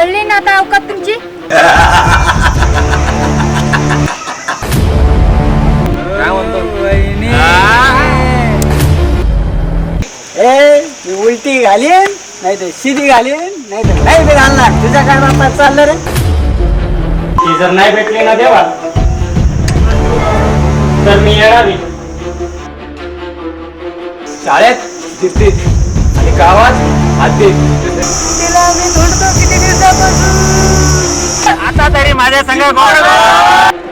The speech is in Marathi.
कळली ना आता अवकात तुमची? ए उलटी घालीन नाही तर शिदी घालीन नाही तर नाही बी घालणार. तुझ्या काय बापात चाललं रे? ती जर नाही भेटली ना देवा तर मी येणार शाळेत दिसते आणि गावात आधी तिला माझ्या संग गोड बोल.